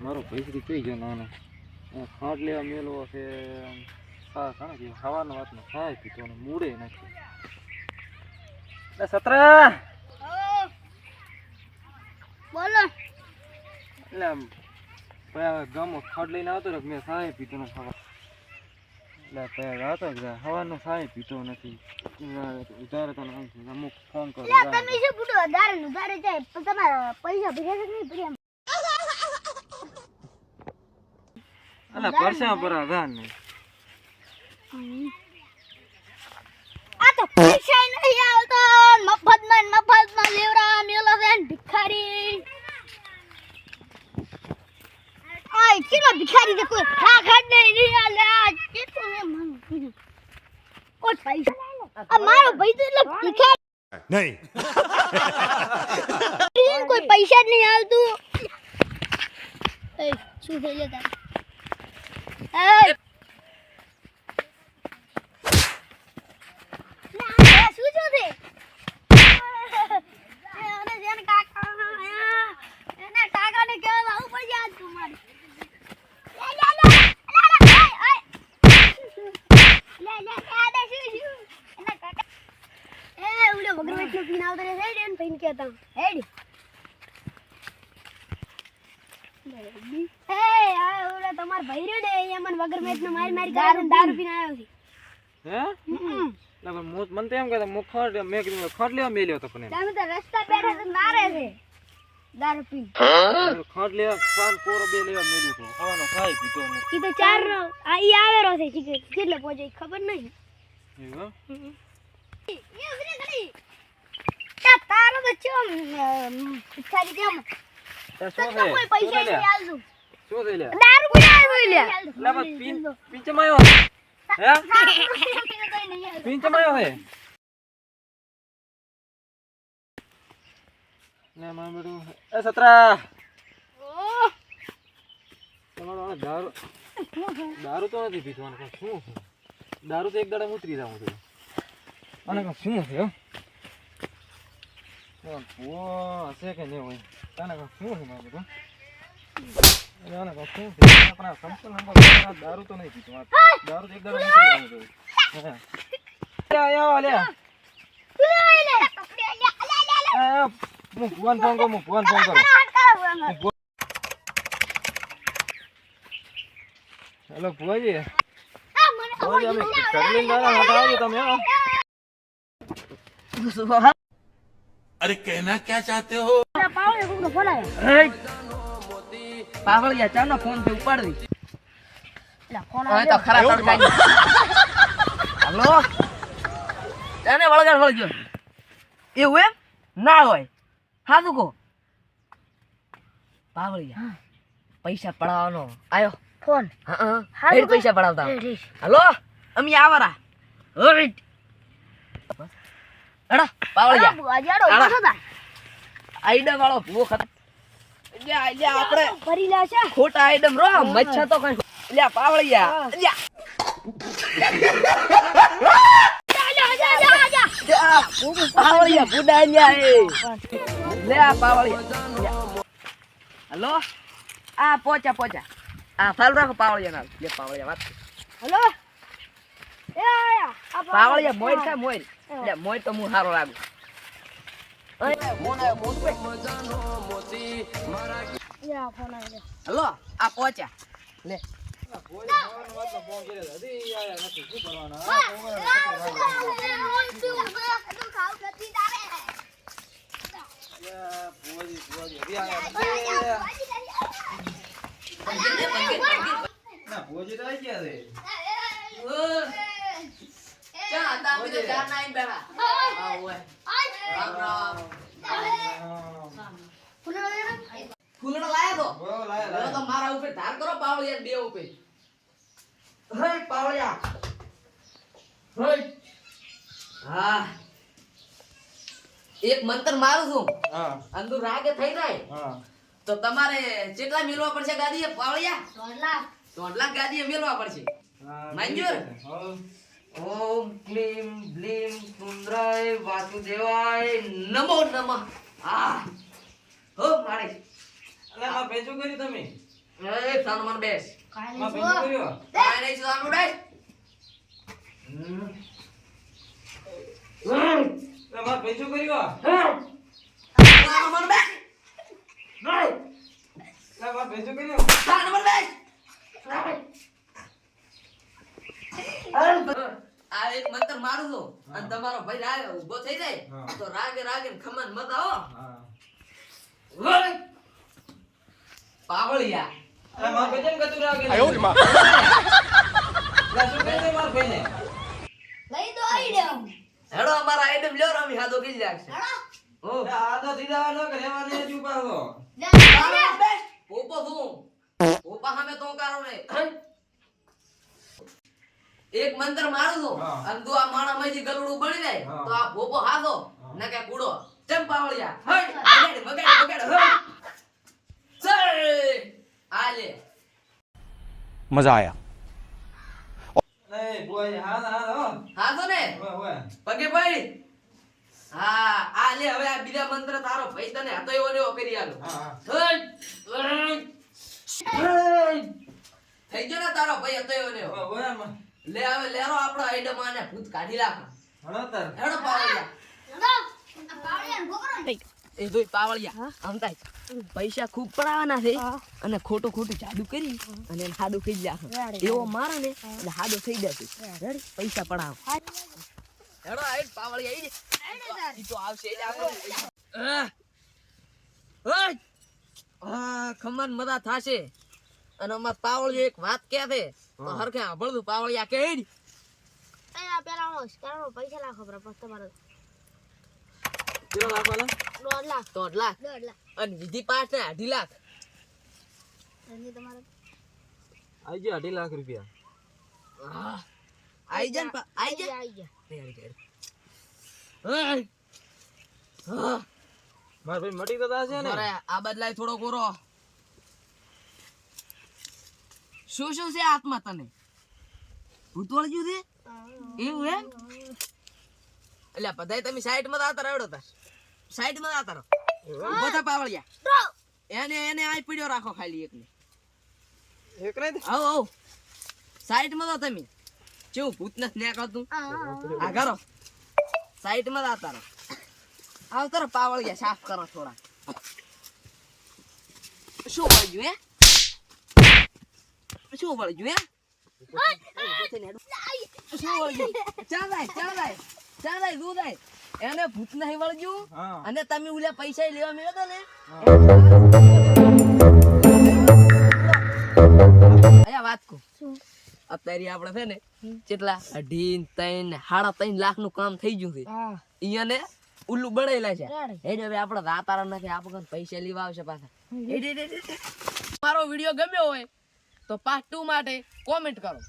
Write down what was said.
મારો ભૈસરી કઈ ગયો નાનો? ખાંડ લેવા મેલો છે ખાવાનો વાતનો ખાય પીતો મૂડે નથી સતરા! બોલો. એટલે ભાઈ ગામમાં ખાંડ લઈને આવતો રહ્યો મેં સાહેબ પીતો નો ખાવા. એટલે ભાઈ આવતો હવાનો સાય પીતો નથી. ઉધારે તને અમુક ફોન કરો તમે શું પૂછો? વધારે ઉધારે જાય તમારા પૈસા ભેગા નહીં ભર્યા એટલે પરસા પર આધાર નહીં આ તો પૈસા નહીં આવતો. મફતમાં ને મફતમાં લેવડા મેલો છે ને ભિખારી. આય કેટલો ભિખારી છે કોઈ ખા ખા નહીં આલે આ કેટલું છે મન કોઈ પૈસા આ મારો ભાઈ તો એટલે ભિખારી. નહીં. કોઈ પૈસા જ નહીં આવતું. એ શું થઈ લે તારે? વગર વેચનો પીને આવતો રે હેડ એને પૈન કહેતા. હેડ એ આ તમાર ભાઈ રહ્યો ને અહીંયા મને વગર મેચનો મારી મારી દારૂ દારૂ પીને. આવ્યો છે. હે. એટલે પણ હું મને તો એમ કહેતા હું ખાંડ મેં કીધું ખાંડ લેવા મેલ્યો તો પણ તમે તો રસ્તા પેરે તો મારે છે. દારૂ પી એમ લેવા ખાંડ કોરો બે લેવા મેલ્યો હતો. ખાવાનો ખાઈ પીતો ઈ તો ચાર નો આ ઈ આવેરો છે કેટલે પહોંચે ખબર નહીં એવું તા તારો તો ચમ પિછાડી કેમ એમ? તો શું કોઈ પૈસા નહીં આલતું. શું થઈ લે દારૂ પીને આવ્યો લે. પીન પીંચમાં આવ્યો હે? પિંચ માયો હે? લે માર બેટું. એ સતરા. તમારો આ દારૂ દારૂ તો નથી પીતો અને શું છે? દારૂ તો એક દાડા ઉતરી જાઉં છું. અને કાં શું છે ભૂવો હશે કે નહીં હોય? તને શું છે મારું એને કશું આપણા સંપૂર્ણ નંબર દારૂ તો નહીં પીધું દારૂ એક દારૂ નીકળી જવાનું હું ભુવન ફોન કરું હું ભુવન હેલો ભુવાજી. તમે અરે કહેના ક્યાં ચાહતે હો? પાવ પાવળિયા ચાનો ફોનથી ઉપાડવી. ફોન હવે તો ખરા તડકા હલો? તને વળગાડ વળગ્યો. એવું એમ? ના હોય. સાચું કહો. પાવળિયા. પૈસા પડાવવાનો. આયો. ફોન. હા હા. પૈસા પડાવતા. હલો? અમે આવરા. ઓઈટ અડા પાવળિયા. આઈડા વાળો ભૂવો ખોટા આઈટમ રો મચ્છા તો કઈ લ્યા પાવળિયા. લ્યા. લ્યા, પાવળિયા બુડા એ. લે આ પાવળિયા હલો? આ પોચા પોચા. આ ફાલ રાખો પાવળિયા ના. લે પાવળિયા વાત હલો? પાવળિયા મોય છે મોય લે મોય તો હું સારો લાગુ ઓય, ફોન આવ્યો ફોન પે યા ફોન આવ્યો હલો આ પોચા લે તો આવી ગયા છે ચા તા બીજો ચા ના આઈને બેઠા આ ઓય રામ રામ ફૂલડો લાયા તો બહુ લાયા હવે તો મારા ઉપર ધાર કરો પાવળિયા બે ઉપર હે પાવળિયા હે. હા. એક મંત્ર મારું છું. હા. અંદુ રાગે થઈ જાય. હા. તો તમારે કેટલા મેળવા પડશે ગાદીએ પાવળિયા? દોઢ લાખ. ગાદીએ મેળવા પડશે. મંજૂર? ઓમ ક્લીમ બ્લીમ સુંદરાય વાસુદેવાય નમો નમઃ. આ હો મારે. અલા માર ભેજું કર્યું તમે? એ બેસ. કાંઈ નહીં બેસ. માર પૈસો કર્યો? સાનું મને બેસ. એ માર પૈસો કર્યો? સાનું બેસ. આ એક મંતર મારું છું. અને તમારો ભાઈ રાગે ઊભો થઈ જાય તો રાગે રાગે ખમન મત આવો. પાવળિયા. લઈ દો હેડો અમારા લ્યો રમી લાગશે ઓ. ન પોપો પોપા તો કારો ને એક મંત્ર મારું દો અને તું આ માણા માંથી ગલડું બની જાય તો આ ભોપો હાથો ને કે કૂડો. ચંપાવળિયા બગાડ બગાડ બગાડ હટ. હટ, આયા. થઈ ગયો ને તારો ભાઈ હતો એવો ને લે હવે લેરો આપણો આઈડમ આને ભૂત કાઢી લાખ હણો હેડો પાવળિયા. હેડો. એ જોઈ. પૈસા ખૂબ પડાવવાના છે. અને ખોટું ખોટું જાદુ કરી અને હાડું થઈ જાય એવો મારે ને એટલે હાડું થઈ જશે પૈસા પડાવો. હેડો આઈ. તો આવશે એટલે આપણે ખમણ મજા થાશે. અને અમાર પાવળી એક વાત કે છે. તો હરખે સાંભળતું પાવળિયા કે સ્કેનરનો પૈસા લાખો તમારે કેટલો લાખવાના દોઢ લાખ દોઢ લાખ દોઢ લાખ અને વિધિ પાઠ ને અઢી લાખ આવી જાય અઢી લાખ રૂપિયા આવી જાય આવી જાય ગયા. માર ભાઈ મટી તો છે ને આ બદલાય થોડો કોરો શું શું છે આત્મા તને ભૂત વળગ્યું છે એવું એમ એટલે બધાય તમે સાઈડમાં આતા રડો તાર સાઈડમાં આતા બધા પાવળિયા એને એને આઈ પીડ્યો રાખો ખાલી એકને એક નહીં આવો આવો સાઈડમાં તો તમે કેવું ભૂત નથી નેકળતું આ કરો સાઈડમાં આતા રહો આવ તારો પાવળિયા સાફ કરો થોડા શું વળગ્યું હે શું વળગ્યું હે શું વળગ્યું ચાલાય ચાલ દૂધ દૂધાય એને ભૂત નહીં અને તમે ઓલા પૈસા લેવા મેળ્યો તો ને? અહીંયા વાત કહું અત્યારે આપણે છે ને કેટલા અઢી ત્રણ સાડા ત્રણ લાખનું કામ થઈ ગયું છે. ઈયાને ઉલ્લુ બળેલા છે. એટલે હવે આપણે રાતારા નથી આપણે પૈસા લેવા આવશે પાછા. મારો વીડિયો ગમ્યો હોય તો પાર્ટ ટુ માટે કોમેન્ટ કરો.